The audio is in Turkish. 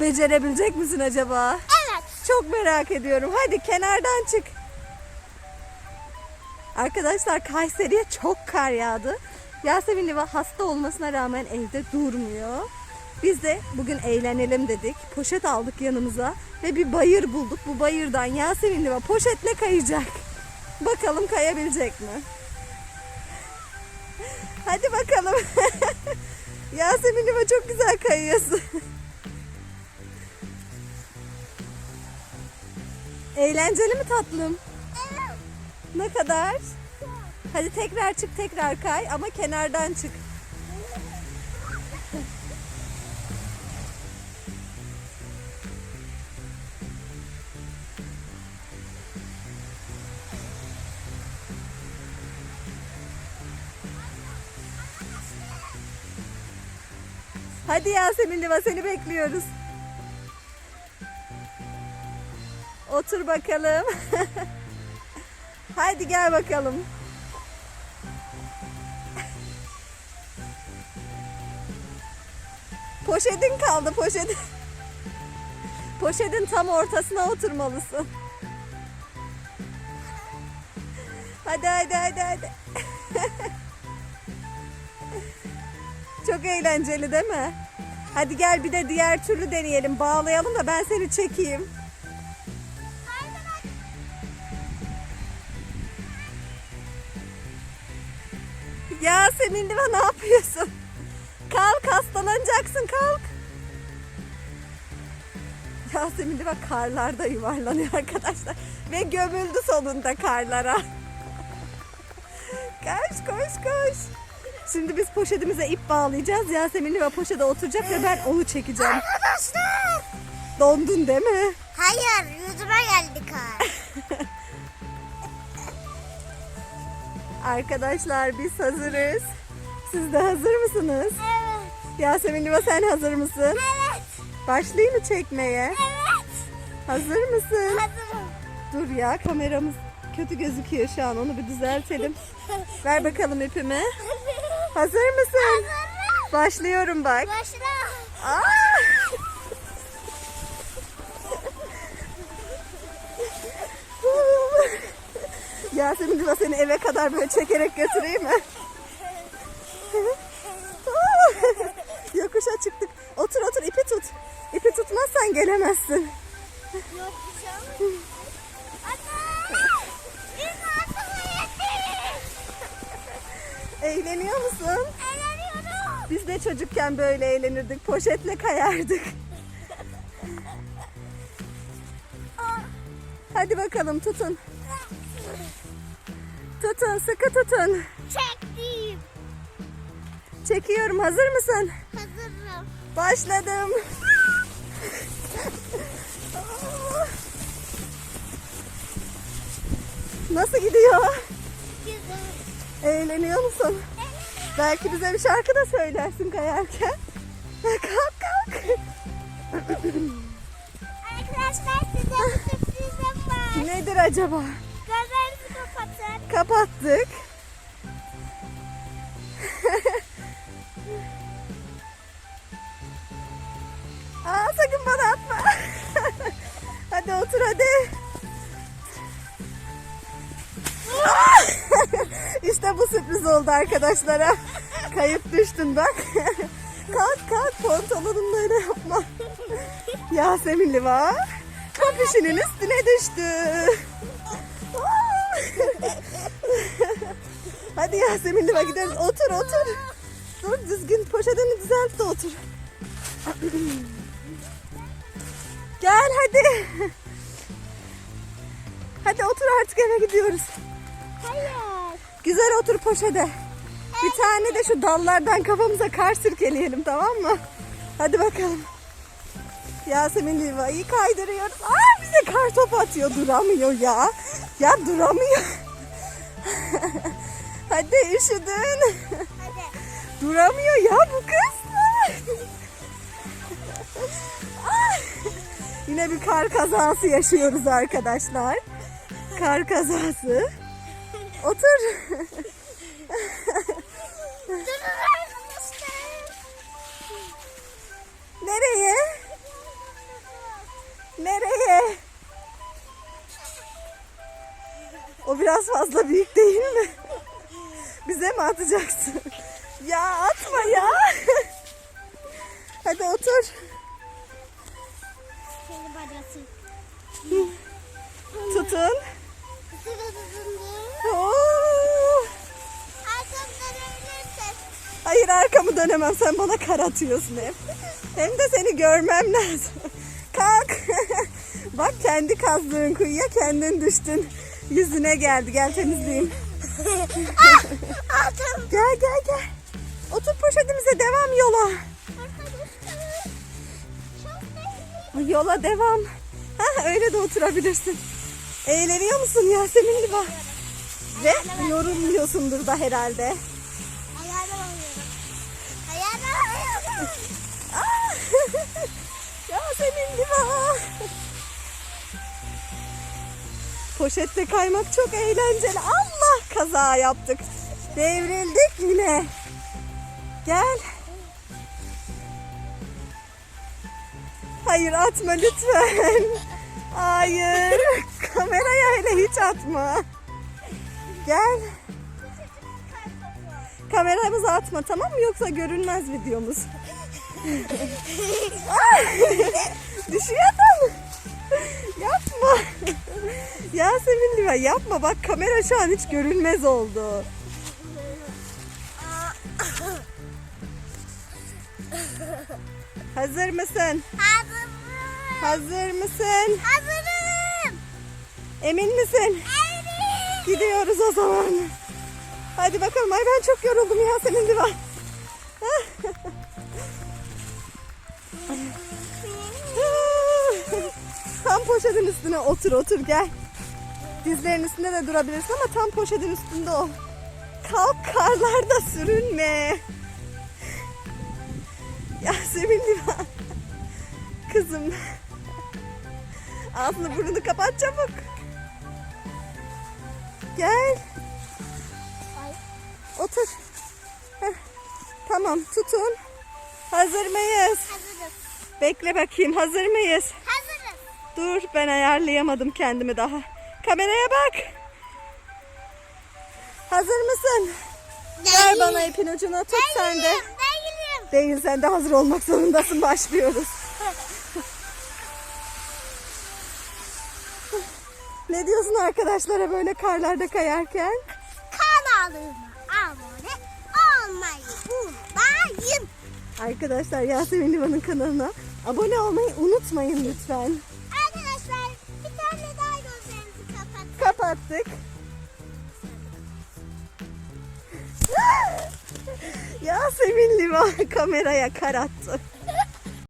Becerebilecek misin acaba? Evet. Çok merak ediyorum. Hadi kenardan çık. Arkadaşlar Kayseri'ye çok kar yağdı. Yasemin Liva hasta olmasına rağmen evde durmuyor. Biz de bugün eğlenelim dedik. Poşet aldık yanımıza ve bir bayır bulduk. Bu bayırdan Yasemin Liva poşetle kayacak. Bakalım kayabilecek mi? Hadi bakalım. Yasemin Liva çok güzel kayıyorsun. Eğlenceli mi tatlım? Evet. Ne kadar? Hadi tekrar çık tekrar kay ama kenardan çık. Hadi Yasemin Liva seni bekliyoruz. Otur bakalım. Hadi gel bakalım. Poşetin kaldı poşetin. Poşetin tam ortasına oturmalısın. Hadi hadi hadi hadi. Çok eğlenceli değil mi? Hadi gel bir de diğer türlü deneyelim. Bağlayalım da ben seni çekeyim. Yasemin Liva ne yapıyorsun? Kalk hastalanacaksın kalk. Yasemin Liva karlarda yuvarlanıyor arkadaşlar. Ve gömüldü sonunda karlara. koş koş koş. Şimdi biz poşetimize ip bağlayacağız. Yasemin Liva poşete oturacak ve ben onu çekeceğim. Arkadaşlar. Dondun değil mi? Hayır yüzüme geldi kar. Arkadaşlar biz hazırız. Siz de hazır mısınız? Evet. Yasemin Liva sen hazır mısın? Evet. Başlayayım mı çekmeye? Evet. Hazır mısın? Hazırım. Dur ya kameramız kötü gözüküyor şu an onu bir düzeltelim. Ver bakalım ipimi. Hazır mısın? Hazırım. Başlıyorum bak. Başla. Aa! Yasemin Diva seni eve kadar böyle çekerek götüreyim mi? Yokuşa çıktık. Otur otur ipi tut. İpi tutmazsan gelemezsin. Eğleniyor musun? Eğleniyorum. Biz de çocukken böyle eğlenirdik. Poşetle kayardık. Hadi bakalım tutun. Tutun sıkı tutun. Çektim. Çekiyorum hazır mısın? Hazırım. Başladım. Nasıl gidiyor? Güzel. Eğleniyor musun? Belki bize bir şarkı da söylersin kayarken. Kalk kalk. Arkadaşlar size bir sürprizim var. Nedir acaba? Kapatın. Kapattık. Aa sakın bana atma. hadi otur hadi. işte bu sürpriz oldu arkadaşlara. Kayıp düştün bak. kalk kalk pantolonunla öyle yapma. Yasemin Liva kapüşünün üstüne düştü. Hadi Yasemin Liva gidelim. Otur otur. Dur düzgün poşetini düzelt de otur. Gel hadi. Hadi otur artık eve gidiyoruz. Hayır. Güzel otur poşete. Bir tane de şu dallardan kafamıza kar sirkeleyelim tamam mı? Hadi bakalım. Yasemin Liva'yı kaydırıyoruz. Aa bize kar topu atıyor. Duramıyor ya. Ya duramıyor. Hadi üşüdün. Hadi. Duramıyor ya bu kız. Yine bir kar kazası yaşıyoruz arkadaşlar. Kar kazası. Otur. Nereye? Nereye? O biraz fazla büyük değil mi? Bize mi atacaksın? Ya atma ya. Hadi otur. Tutun. Hayır arkamı dönemem. Sen bana kar atıyorsun hep. Hem de seni görmem lazım. Kalk. Bak kendi kazdığın kuyuya kendin düştün. Yüzüne geldi. Gel temizleyeyim. Aldım. Gel gel gel. Otur poşetimize devam yola. Yola devam. Ha öyle de oturabilirsin. Eğleniyor musun Yasemin Liva? Ve yorulmuyorsundur da herhalde. Ah! Yasemin Liva. Poşette kaymak çok eğlenceli. Allah kaza yaptık. Devrildik yine. Gel. Hayır atma lütfen. Hayır. Kameraya hele hiç atma. Gel. Kameramıza atma tamam mı yoksa görünmez videomuz. Düşüyordum. Yapma. Yasemin Liva yapma bak kamera şu an hiç görünmez oldu. Hazır mısın? Hazırım. Hazır mısın? Hazırım. Emin misin? Evet. Gidiyoruz o zaman. Hadi bakalım. Ay ben çok yoruldum Yasemin Liva. Poşetin üstüne otur otur gel. Dizlerin üstünde de durabilirsin ama tam poşetin üstünde ol. Kalk karlarda sürünme. Yasemin Liva. Kızım. Ağzını burnunu kapat çabuk. Gel. Otur. Heh. Tamam tutun. Hazır mıyız? Hazırım. Bekle bakayım hazır mıyız? Dur ben ayarlayamadım kendimi daha. Kameraya bak. Hazır mısın? Ver bana ipin ucunu tut sen de. Değil sen de hazır olmak zorundasın başlıyoruz. Ne diyorsun arkadaşlara böyle karlarda kayarken? Kanalıma abone olmayı unutmayın. Arkadaşlar Yasemin Livan'ın kanalına abone olmayı unutmayın lütfen. Kapattık. Yasemin Liva kameraya kar attı.